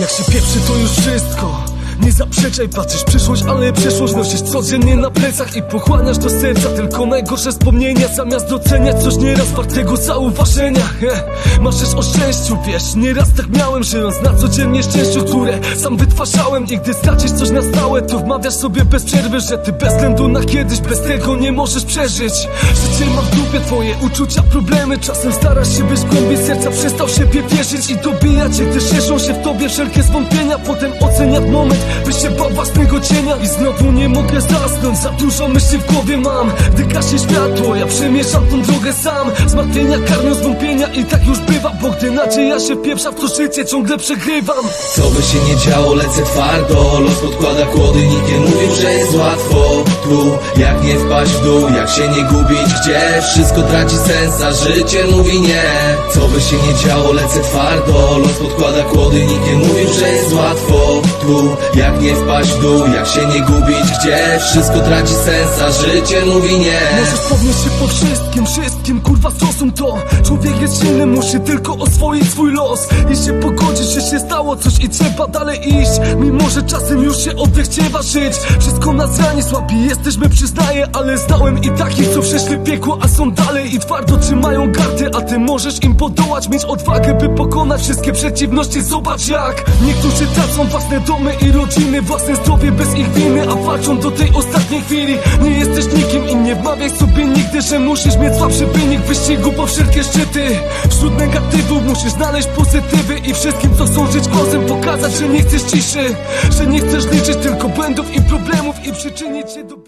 Jak się pieprzy to już wszystko. Nie zaprzeczaj, patrzysz przyszłość, ale przeszłość nosisz codziennie na plecach i pochłaniasz do serca tylko najgorsze wspomnienia. Zamiast doceniać coś nieraz wartego zauważenia Marzysz o szczęściu, wiesz, nieraz tak miałem Żyjąc na codziennie szczęściu, które sam wytwarzałem. I gdy stracisz coś na stałe, to wmawiasz sobie bez przerwy Że ty bez względu na kiedyś, bez tego nie możesz przeżyć. Życie ma w dupie twoje uczucia, problemy. Czasem starasz się, byś w głębi serca przestał siebie wierzyć I dobija cię, gdy szerzą się w tobie wszelkie zwątpienia. Potem oceniać moment, byś się bał własnego cienia. I znowu nie mogę zasnąć, za dużo myśli w głowie mam. Gdy gaśnie światło, ja przemieszam tą drogę sam. Zmartwienia karmią zwątpienia i tak już bywa Bo gdy nadzieja się pieprza w to życie, ciągle przegrywam. Co by się nie działo, lecę twardo. Los podkłada kłody, nikt nie mówił, że jest łatwo. Tu, jak nie wpaść w dół, jak się nie gubić Gdzie wszystko traci sens, a życie mówi nie. Co by się nie działo, lecę twardo. Los podkłada kłody, nikt nie mówił, że jest łatwo Jak nie wpaść w dół, jak się nie gubić Gdzie wszystko traci sens, a życie mówi nie. Możesz podnieść się po wszystkim, wszystkim, kurwa zrozum to. Człowiek jest silny, musi tylko oswoić swój los. I się pogodzić, że się stało coś i trzeba dalej iść. Mimo, że czasem już się odechciewa żyć. Wszystko nas rani, słabi jesteśmy, przyznaję Ale znałem i takich, co przeszli piekło, a są dalej I twardo trzymają ty możesz im podołać Mieć odwagę, by pokonać wszystkie przeciwności. Zobacz jak niektórzy tracą własne domy i rodziny Własne zdrowie bez ich winy, a walczą do tej ostatniej chwili. Nie jesteś nikim i nie wmawiaj sobie nigdy, że musisz mieć słabszy wynik wyścigu po wszelkie szczyty Wśród negatywów musisz znaleźć pozytywy i wszystkim, co chcą żyć głosem pokazać, że nie chcesz ciszy Że nie chcesz liczyć tylko błędów i problemów i przyczynić się do...